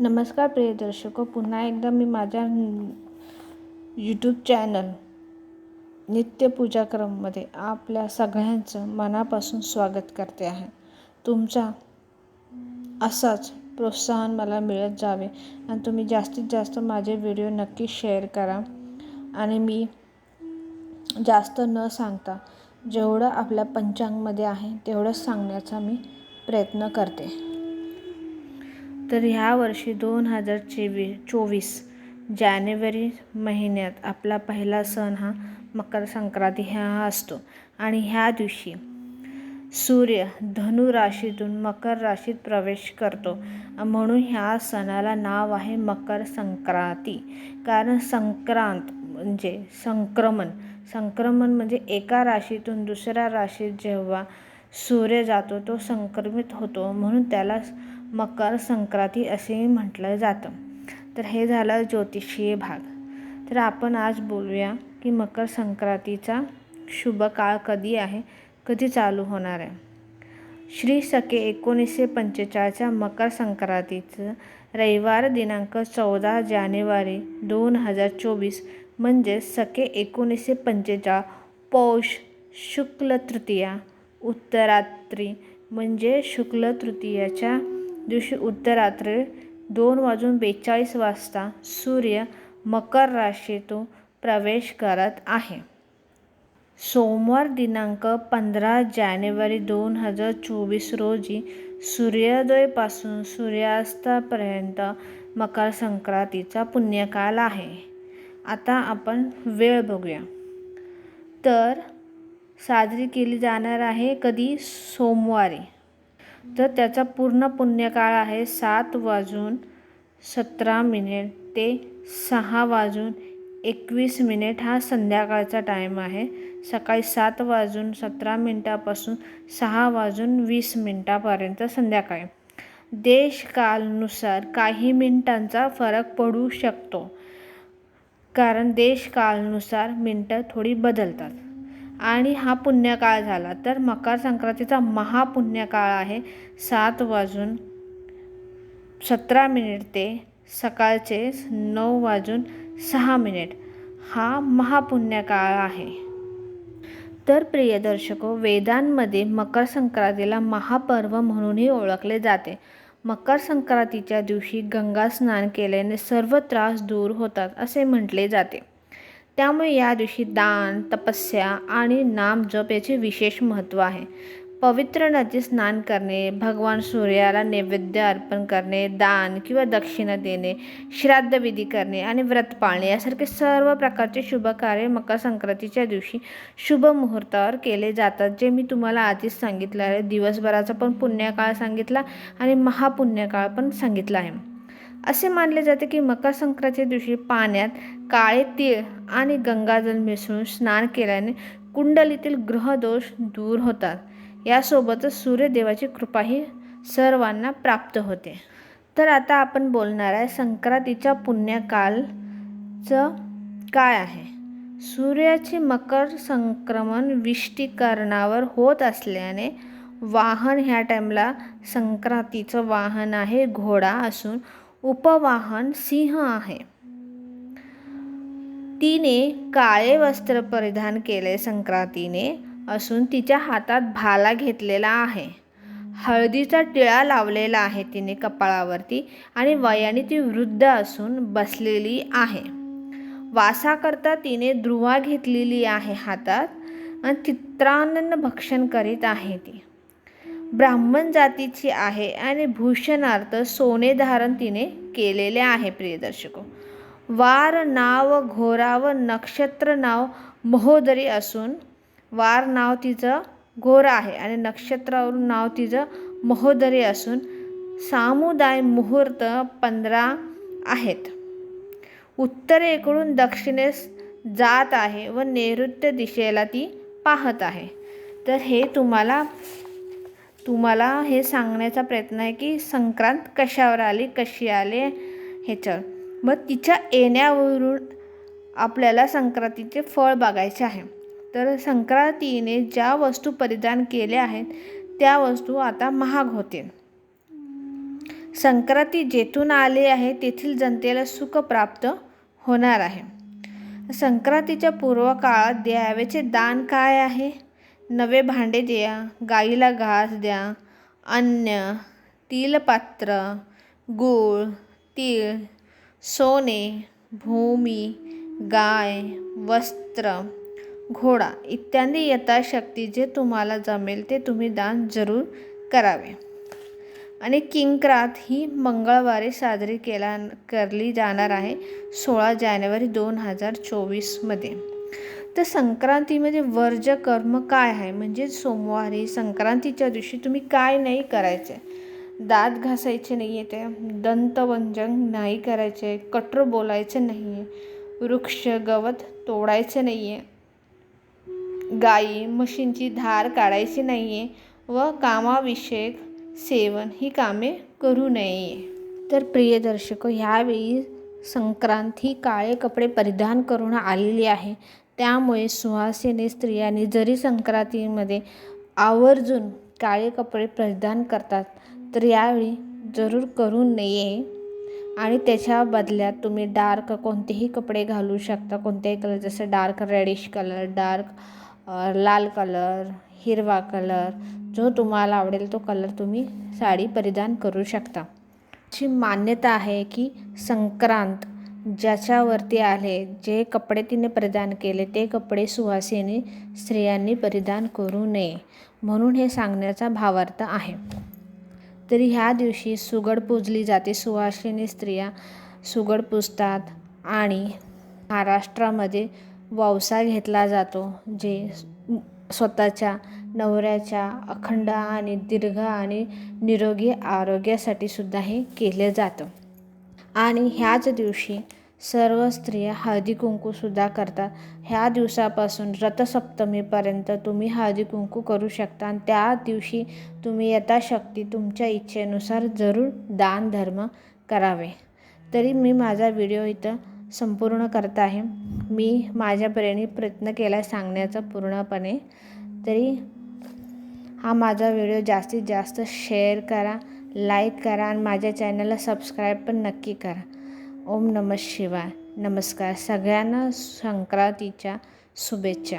नमस्कार प्रिय दर्शको पुन्हा एकदा मी माझ्या यूट्यूब चॅनल नित्यपूजाक्रममध्ये आपल्या सगळ्यांचं मनापासून स्वागत करते आहे. तुमचा असाच प्रोत्साहन मला मिळत जावे आणि तुम्ही जास्तीत जास्त माझे व्हिडिओ नक्की शेअर करा आणि मी जास्त न सांगता जेवढं आपल्या पंचांगमध्ये आहे तेवढंच सांगण्याचा मी प्रयत्न करते. तर ह्या वर्षी दोन हजार चेवी चोवीस जानेवारी महिन्यात आपला पहिला सण हा मकर संक्रांती हा असतो. आणि ह्या दिवशी सूर्य धनु राशीतून मकर राशीत प्रवेश करतो. म्हणून ह्या सणाला नाव आहे मकर संक्रांती. कारण संक्रांत म्हणजे संक्रमण. संक्रमण म्हणजे एका राशीतून दुसऱ्या राशीत जेव्हा सूर्य जातो तो संक्रमित होतो म्हणून त्याला मकर संक्रांती असेही म्हटलं जातं. तर हे झालं ज्योतिषीय भाग. तर आपण आज बोलूया की मकर संक्रांतीचा शुभ काळ कधी आहे कधी चालू होणार आहे? श्री सके एकोणीसशे पंचेचाळीसच्या मकर संक्रांतीचं रविवार दिनांक चौदा जानेवारी दोन हजार चोवीस म्हणजे सके एकोणीसशे पंचेचाळ पौष शुक्ल तृतीया. उत्तरात्री म्हणजे शुक्ल तृतीयाच्या दिवशी उत्तरात्री दोन वाजून बेचाळीस वाजता सूर्य मकर राशीतून प्रवेश करत आहे. सोमवार दिनांक पंधरा जानेवारी दोन हजार चोवीस रोजी सूर्योदयपासून सूर्यास्तापर्यंत मकर संक्रांतीचा पुण्यकाल आहे. आता आपण वेळ बघूया. तर साजरी केली जाणार आहे कधी? सोमवारी. तर त्याचा पूर्ण पुण्यकाळ आहे सात वाजून सतरा मिनिट ते सहा वाजून एकवीस मिनिट हा संध्याकाळचा टाईम आहे. सकाळी सात वाजून सतरा मिनटापासून सहा वाजून वीस मिनटापर्यंत संध्याकाळी. देशकालनुसार काही मिनिटांचा फरक पडू शकतो. कारण देशकालनुसार मिनटं थोडी बदलतात. आणि हा पुण्यकाळ झाला. तर मकर संक्रांतीचा महापुण्यकाळ आहे. सात वाजून सतरा मिनिट ते सकाळचे नऊ वाजून सहा मिनिट हा महापुण्यकाळ आहे. तर प्रिय दर्शको वेदांमध्ये मकर संक्रांतीला महापर्व म्हणूनही ओळखले जाते. मकर संक्रांतीच्या दिवशी गंगा स्नान केल्याने सर्व त्रास दूर होतात असे म्हटले जाते. त्यामुळे या दिवशी दान तपस्या आणि नाम जप याचे विशेष महत्त्व आहे. पवित्र नदी स्नान करणे भगवान सूर्याला नैवेद्य अर्पण करणे दान किंवा दक्षिणा देणे श्राद्धविधी करणे आणि व्रत पाळणे यासारखे सर्व प्रकारचे शुभ कार्य मकर संक्रांतीच्या दिवशी शुभ मुहूर्तावर केले जातात जे मी तुम्हाला आधीच सांगितलं आहे. दिवसभराचा पण पुण्यकाळ सांगितला आणि महापुण्यकाळ पण सांगितला आहे. असे मानले जाते की मकर संक्रांतीच्या दिवशी पाण्यात काळे तीळ आणि गंगाजल मिसळून स्नान केल्याने कुंडलीतील ग्रहदोष दूर होतात. यासोबतच सूर्यदेवाची कृपाही सर्वांना प्राप्त होते. तर आता आपण बोलणार आहे संक्रांतीच्या पुण्यकालचं काय आहे? सूर्याचे मकर संक्रमण विष्टीकरणावर होत असल्याने वाहन ह्या टाईमला संक्रांतीचं वाहन आहे घोडा असून उपवाहन सिंह आहे. तिने काळे वस्त्र परिधान केले संक्रांतीने असून तिच्या हातात भाला घेतलेला आहे. हळदीचा टिळा लावलेला आहे तिने कपाळावरती आणि वयाने ती वृद्ध असून बसलेली आहे. वासाकरता तिने ध्रुवा घेतलेली आहे हातात आणि चित्रानन भक्षण करीत आहे ती. ब्राह्मण जातीची आहे आणि भूषणार्थ सोने धारण तिने केलेले आहे प्रियदर्शको वार नाव घोरा व नक्षत्र नाव महोदरी असून वार नाव तिचं घोरा आहे आणि नक्षत्रावरून नाव तिचं महोदरी असून सामुदाय मुहूर्त पंधरा आहेत. उत्तरेकडून दक्षिणेस जात आहे व नैऋत्य दिशेला ती पाहत आहे. तर हे तुम्हाला तुम्हाला हे सांगण्याचा प्रयत्न आहे की संक्रांत कशावर आली कशी आली ह्याच्यावर मग तिच्या येण्यावरून आपल्याला संक्रांतीचे फळ बघायचे आहे. तर संक्रांतीने ज्या वस्तू परिधान केल्या आहेत त्या वस्तू आता महाग होतील संक्रांती जेथून आली आहे तेथील जनतेला सुख प्राप्त होणार आहे. संक्रांतीच्या पूर्व काळात द्यावेचे दान काय आहे? नवे भांडे द्या गाईला घास द्या अन्न तिलपात्र गूळ तीळ सोने भूमी गाय वस्त्र घोडा इत्यादी यथाशक्ती जे तुम्हाला जमेल ते तुम्ही दान जरूर करावे. आणि किंक्रात ही मंगळवारी साजरी केला करली जाणार आहे सोळा जानेवारी दोन हजार चोवीसमध्ये तर संक्रांतीमध्ये वर्ज कर्म काय आहे? म्हणजे सोमवारी संक्रांतीच्या दिवशी तुम्ही काय नाही करायचे? दात घासायचे नाही आहे ते दंतवंजन नाही करायचे कठोर बोलायचे नाही आहे वृक्ष गवत तोडायचे नाही आहे गाई म्हशींची धार काढायची नाही आहे व कामाविषयक सेवन ही कामे करू नये. तर प्रिय दर्शक ह्यावेळी संक्रांत ही काळे कपडे परिधान करून आलेली आहे. त्यामुळे सुहासिनी स्त्रियांनी जरी संक्रांतीमध्ये आवर्जून काळे कपडे परिधान करतात तर यावेळी जरूर करू नये. आणि त्याच्या बदल्यात तुम्ही डार्क कोणतेही कपडे घालू शकता. कोणत्याही कलर जसं डार्क रेडिश कलर डार्क लाल कलर हिरवा कलर जो तुम्हाला आवडेल तो कलर तुम्ही साडी परिधान करू शकता. ची मान्यता आहे की संक्रांत ज्याच्यावरती आले जे कपडे तिने परिधान केले ते कपडे सुवासिनी स्त्रियांनी परिधान करू नये म्हणून हे सांगण्याचा भावार्थ आहे. तरी ह्या दिवशी सुगड पूजली जाते. सुवासिनी स्त्रिया सुगड पूजतात आणि महाराष्ट्रामध्ये वावसा घेतला जातो जे स्वतःच्या नवऱ्याच्या अखंड आणि दीर्घ आणि निरोगी आरोग्यासाठी सुद्धा हे केलं जातं. आणि ह्याच दिवशी सर्व स्त्रिया हळदी कुंकूसुद्धा करतात. ह्या दिवसापासून रथसप्तमीपर्यंत तुम्ही हळदी कुंकू करू शकता आणि त्या दिवशी तुम्ही यथाशक्ती तुमच्या इच्छेनुसार जरूर दान धर्म करावे. तरी मी माझा व्हिडिओ इथं संपूर्ण करत आहे. मी माझ्या प्रेरणी प्रयत्न केला सांगण्याचा पूर्णपणे. तरी हा माझा व्हिडिओ जास्तीत जास्त शेअर करा. लाईक करा आणि माझ्या चॅनलला सबस्क्राईब पण नक्की करा. ओम नमः शिवाय. नमस्कार. सगळ्यांना संक्रांतीच्या शुभेच्छा.